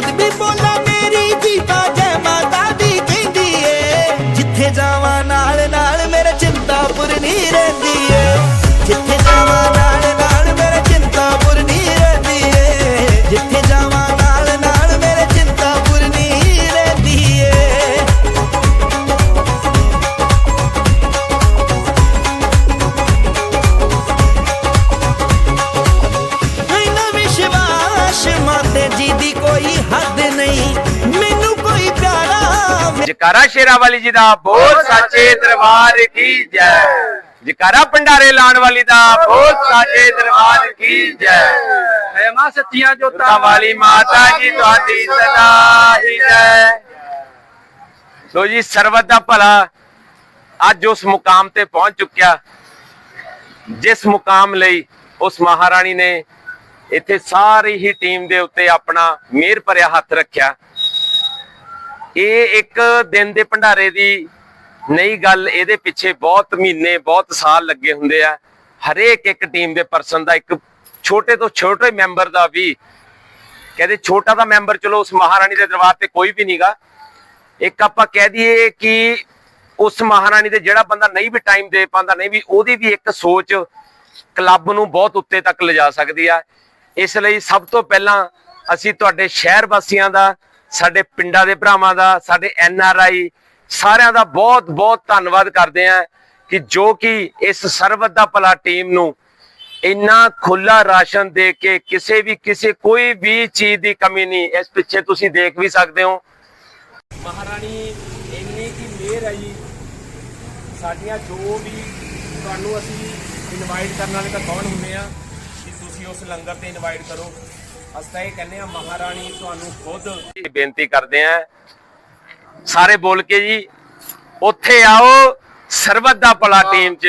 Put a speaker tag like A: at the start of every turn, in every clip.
A: the people ਜਕਾਰਾ ਸ਼ੇਰਾ ਵਾਲੀ ਜੀ ਦਾ ਬੋਲ ਸਾਚੇ ਦਰਬਾਰ ਕੀ ਜੈ। ਜਕਾਰਾ ਭੰਡਾਰੇ ਲਾਣ ਵਾਲੀ ਦਾ ਬੋਲ ਸਾਚੇ ਦਰਬਾਰ ਕੀ ਜੈ।
B: ਹੈ ਮਾਂ ਸੱਚੀਆਂ ਜੋਤਾਂ
A: ਵਾਲੀ ਮਾਤਾ ਜੀ ਤੁਹਾਡੀ ਸਦਾ ਹੀ ਜੈ। ਸੋ ਜੀ ਸਰਬਤ ਦਾ ਭਲਾ ਅੱਜ ਉਸ ਮੁਕਾਮ ਤੇ ਪਹੁੰਚ ਚੁੱਕਿਆ। ਜਿਸ ਮੁਕਾਮ ਲਈ ਉਸ ਮਹਾਰਾਣੀ ਨੇ ਇੱਥੇ ਸਾਰੀ ਹੀ ਟੀਮ ਦੇ ਉੱਤੇ ਆਪਣਾ ਮਿਹਰ ਭਰਿਆ ਹੱਥ ਰੱਖਿਆ। ਇਹ ਇੱਕ ਦਿਨ ਦੇ ਭੰਡਾਰੇ ਦੀ ਨਹੀਂ ਗੱਲ, ਇਹਦੇ ਪਿੱਛੇ ਬਹੁਤ ਮਹੀਨੇ, ਬਹੁਤ ਸਾਲ ਲੱਗੇ ਹੁੰਦੇ ਆ। ਹਰੇਕ ਇੱਕ ਟੀਮ ਦੇ ਪਰਸਨ ਦਾ, ਇੱਕ ਛੋਟੇ ਤੋਂ ਛੋਟੇ ਮੈਂਬਰ ਦਾ ਵੀ, ਕਹਿੰਦੇ ਛੋਟਾ ਦਾ ਮੈਂਬਰ ਚਲੋ ਉਸ ਮਹਾਰਾਣੀ ਦੇ ਦਰਬਾਰ ਤੇ ਕੋਈ ਵੀ ਨਹੀਂਗਾ ਇੱਕ ਆਪਾਂ ਕਹਿ ਦਈਏ ਕਿ ਉਸ ਮਹਾਰਾਣੀ ਦੇ ਜਿਹੜਾ ਬੰਦਾ ਨਹੀਂ ਵੀ ਟਾਈਮ ਦੇ ਪਾਉਂਦਾ, ਨਹੀਂ ਵੀ ਉਹਦੀ ਵੀ ਇੱਕ ਸੋਚ ਕਲੱਬ ਨੂੰ ਬਹੁਤ ਉੱਤੇ ਤੱਕ ਲਿਜਾ ਸਕਦੀ ਆ। ਇਸ ਲਈ ਸਭ ਤੋਂ ਪਹਿਲਾਂ ਅਸੀਂ ਤੁਹਾਡੇ ਸ਼ਹਿਰ ਵਾਸੀਆਂ ਦਾ ਸਾਡੇ ਪਿੰਡਾਂ ਦੇ ਭਰਾਵਾਂ ਦਾ, ਸਾਡੇ ਐਨ ਆਰ ਆਈ, ਸਾਰਿਆਂ ਦਾ ਬਹੁਤ ਬਹੁਤ ਧੰਨਵਾਦ ਕਰਦੇ ਆ ਕਿ ਜੋ ਕਿ ਇਸ ਸਰਬਤ ਦਾ ਭਲਾ ਟੀਮ ਨੂੰ ਇੰਨਾ ਖੁੱਲਾ ਰਾਸ਼ਨ ਦੇ ਕੇ ਕਿਸੇ ਵੀ, ਕਿਸੇ ਕੋਈ ਵੀ ਚੀਜ਼ ਦੀ ਕਮੀ ਨਹੀਂ, ਇਸ ਪਿੱਛੇ ਤੁਸੀਂ ਦੇਖ ਵੀ ਸਕਦੇ ਹੋ। ਮਹਾਰਾਣੀ, ਇੰਨੀ ਕੀ ਮਿਹਰ ਹੈ ਜੀ। ਸਾਡੀਆਂ ਜੋ ਵੀ ਤੁਹਾਨੂੰ ਅਸੀਂ ਇਨਵਾਈਟ ਕਰਨ ਵਾਲੇ ਤਾਂ ਕੌਣ ਹੁੰਦੇ ਆ? ਕਿ ਤੁਸੀਂ ਉਸ ਲੰਗਰ ਤੇ ਇਨਵਾਈਟ ਕਰੋ। ਅਸੀਂ ਇਹ ਕਹਿੰਦੇ ਆ ਮਹਾਰਾਣੀ ਤੁਹਾਨੂੰ ਖੁਦ ਬੇਨਤੀ ਕਰਦੇ ਆ ਸਾਰੇ ਬੋਲ ਕੇ ਜੀ ਉੱਥੇ ਆਓ ਸਰਬਤ ਦਾ ਭਲਾ ਟੀਮ 'ਚ।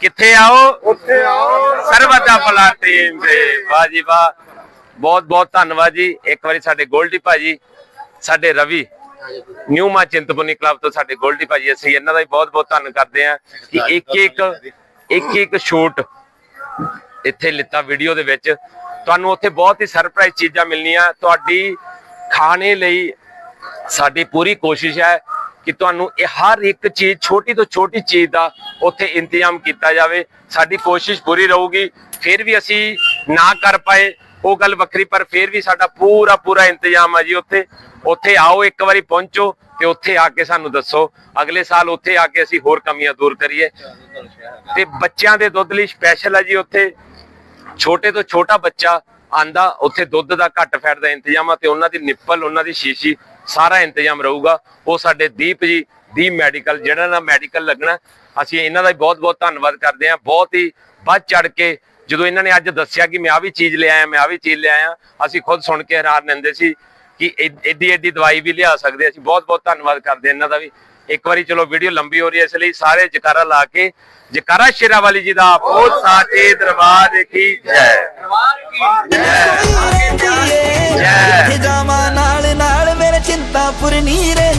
A: ਕਿੱਥੇ ਆਓ? ਉੱਥੇ ਆਓ। ਸਰਬਤ ਦਾ ਭਲਾ ਟੀਮ 'ਚ। ਵਾਹ ਜੀ ਵਾਹ। ਬਹੁਤ ਬਹੁਤ ਧੰਨਵਾਦ ਜੀ। ਇੱਕ ਵਾਰੀ ਸਾਡੇ ਗੋਲਡੀ ਭਾਜੀ ਸਾਡੇ ਰਵੀ ਨਿਊ ਮਾ ਚਿੰਤਪੁਰਨੀ ਕਲੱਬ ਤੋਂ ਸਾਡੇ ਗੋਲਡੀ ਭਾਜੀ ਅਸੀਂ ਇਹਨਾਂ ਦਾ ਵੀ ਬਹੁਤ ਬਹੁਤ ਧੰਨ ਕਰਦੇ ਆ ਕਿ ਇੱਕ ਇੱਕ ਇੱਕ ਇੱਕ ਸ਼ੂਟ ਇੱਥੇ ਲਿੱਤਾ ਵੀਡੀਓ ਦੇ ਵਿੱਚ। ਤੁਹਾਨੂੰ ਉੱਥੇ ਬਹੁਤ ਹੀ ਸਰਪ੍ਰਾਈਜ਼ ਚੀਜ਼ਾਂ ਮਿਲਣੀਆਂ। ਤੁਹਾਡੀ ਖਾਣੇ ਲਈ ਸਾਡੀ ਪੂਰੀ ਕੋਸ਼ਿਸ਼ ਹੈ ਕਿ ਤੁਹਾਨੂੰ ਇਹ ਹਰ ਇੱਕ ਚੀਜ਼, ਛੋਟੀ ਤੋਂ ਛੋਟੀ ਚੀਜ਼ ਦਾ ਉੱਥੇ ਇੰਤਜ਼ਾਮ ਕੀਤਾ ਜਾਵੇ। ਸਾਡੀ ਕੋਸ਼ਿਸ਼ ਪੂਰੀ ਰਹੂਗੀ। ਫਿਰ ਵੀ ਅਸੀਂ ਨਾ ਕਰ ਪਾਏ, ਉਹ ਗੱਲ ਵੱਖਰੀ, ਪਰ ਫਿਰ ਵੀ ਸਾਡਾ ਪੂਰਾ ਪੂਰਾ ਇੰਤਜ਼ਾਮ ਹੈ ਜੀ ਉੱਥੇ। ਉੱਥੇ ਆਓ, ਇੱਕ ਵਾਰੀ ਪਹੁੰਚੋ ਤੇ ਉੱਥੇ ਆ ਕੇ ਸਾਨੂੰ ਦੱਸੋ। ਅਗਲੇ ਸਾਲ ਉੱਥੇ ਆ ਕੇ ਅਸੀਂ ਹੋਰ ਕਮੀਆਂ ਦੂਰ ਕਰੀਏ। ਤੇ ਬੱਚਿਆਂ ਦੇ ਦੁੱਧ ਲਈ ਸਪੈਸ਼ਲ ਹੈ ਜੀ ਉੱਥੇ। ਛੋਟੇ ਤੋਂ ਛੋਟਾ ਬੱਚਾ ਆਂਦਾ, ਉੱਥੇ ਦੁੱਧ ਦਾ ਘੱਟ ਫੈਟ ਦਾ ਇੰਤਜ਼ਾਮ ਆ ਤੇ ਉਹਨਾਂ ਦੀ ਨਿੱਪਲ, ਉਹਨਾਂ ਦੀ ਸ਼ੀਸ਼ੀ ਸਾਰਾ ਇੰਤਜ਼ਾਮ ਰਹੂਗਾ। ਉਹ ਸਾਡੇ ਦੀਪ ਜੀ ਦੀ ਮੈਡੀਕਲ ਜਿਹੜਾ ਨਾ ਮੈਡੀਕਲ ਲੱਗਣਾ, ਅਸੀਂ ਇਹਨਾਂ ਦਾ ਵੀ ਬਹੁਤ ਬਹੁਤ ਧੰਨਵਾਦ ਕਰਦੇ ਹਾਂ। ਬਹੁਤ ਹੀ ਵੱਧ ਚੜ ਕੇ ਜਦੋਂ ਇਹਨਾਂ ਨੇ ਅੱਜ ਦੱਸਿਆ ਕਿ ਮੈਂ ਆ ਵੀ ਚੀਜ਼ ਲਿਆਇਆ ਮੈਂ ਆ ਵੀ ਚੀਜ਼ ਲਿਆਇਆ ਅਸੀਂ ਖੁਦ ਸੁਣ ਕੇ ਹੈਰਾਨ ਰਹਿੰਦੇ ਸੀ ਕਿ ਐਡੀ ਐਡੀ ਦਵਾਈ ਵੀ ਲਿਆ ਸਕਦੇ ਅਸੀਂ ਬਹੁਤ ਬਹੁਤ ਧੰਨਵਾਦ ਕਰਦੇ ਹਾਂ ਇਹਨਾਂ ਦਾ ਵੀ। ਇੱਕ ਵਾਰੀ ਚਲੋ ਵੀਡੀਓ ਲੰਬੀ ਹੋ ਰਹੀ ਹੈ ਇਸ ਲਈ ਸਾਰੇ ਜਕਾਰਾ ਲਾ ਕੇ ਜਕਾਰਾ ਸ਼ੇਰਾ ਵਾਲੀ ਜੀ ਦਾ ਬਹੁਤ ਸਾਚੇ ਦਰਬਾਰ ਕੀ ਜੈ। ਜੈ।
C: ਜਿੱਥੇ ਜਾਵਾਂ ਨਾਲ ਨਾਲ ਮੇਰੇ ਚਿੰਤਾ ਪੁਰਨੀ ਰਹਿੰਦੀ